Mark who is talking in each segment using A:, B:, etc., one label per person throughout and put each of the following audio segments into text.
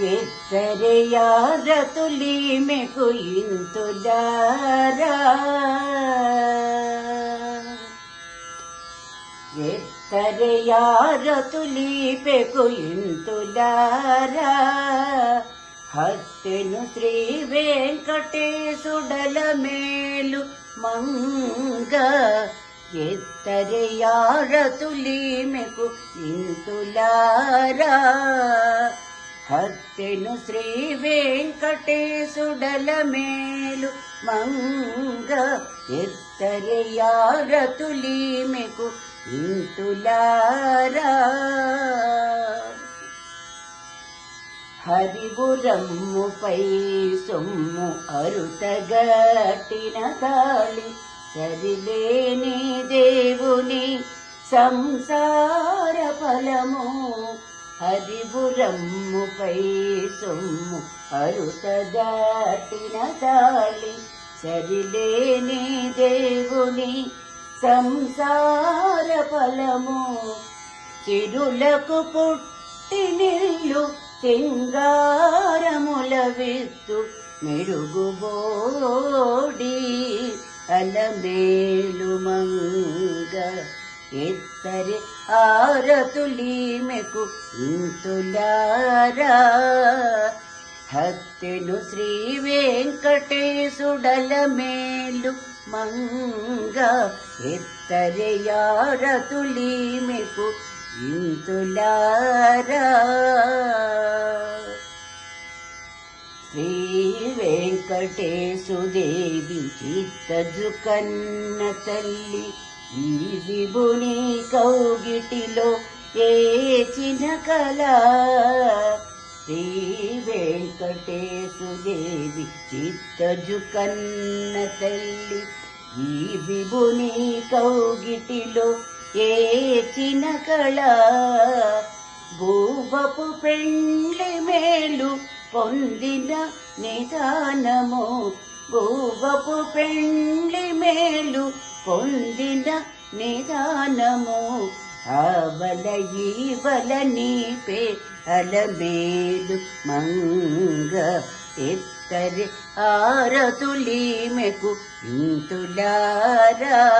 A: ఎత్తరయారతులీమెకు మెకు ఇంతులారా? ఎత్తರೆయారతులి హత్తెను శ్రీ వెంకటేశుడల మేలు మంగ. ఎత్తరయారతులీమెకు ఇంతులారా? మెకు ఇంతులారా హత్తెను శ్రీ వెంకటేశుడల మేలు మంగ ఎత్తరెయారతులి మెకు ఇంతులారా హరిబురమ్ముపై సొమ్ము అరుతగట్టిన తాళి సరిలేని దేవుని సంసార ఫలము హరిబురమ్ముపై సొమ్ము అరుతగట్టిన తాళి సరిలేని దేవుని సంసార ఫలము. చిరులకు పుట్టినిల్లు సింగారముల విత్తు మెరుగుబోడి అలమేలు మంగ ఎత్తరి ఆరతులీమెకు ఇంతులారా. హత్తెను శ్రీ వెంకటేశుడల మేలు మంగ ఎత్తరి ఆరతులీమెకు ఇంతులారా. శ్రీ వెంకటేశుదేవి చిత్తజు కన్న తల్లి ఈ విభుని కౌగిటిలో ఏచిన కళ. శ్రీ వెంకటేశుదేవి చిత్తజు కన్న తల్లి. ఈ విభుని కౌగిటిలో ఏచిన కళ. భూవపు పెండ్లి మేలు పొందిన నిదానము. భూవపు పెండ్లి మేలు పొందిన నిదానము అవల ఈవల నీపే అలమేలు మంగ ఎత్తరి ఆరతులీమెకు ఇంతులారా.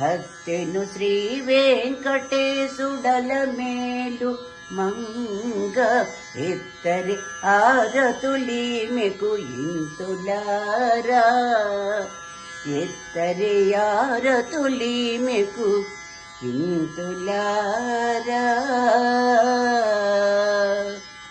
A: హత్తెను శ్రీ వెంకటేశుడల మేలు మంగ ఎత్తరి ఆరతులీమెకు ఇంతులారా. लीमे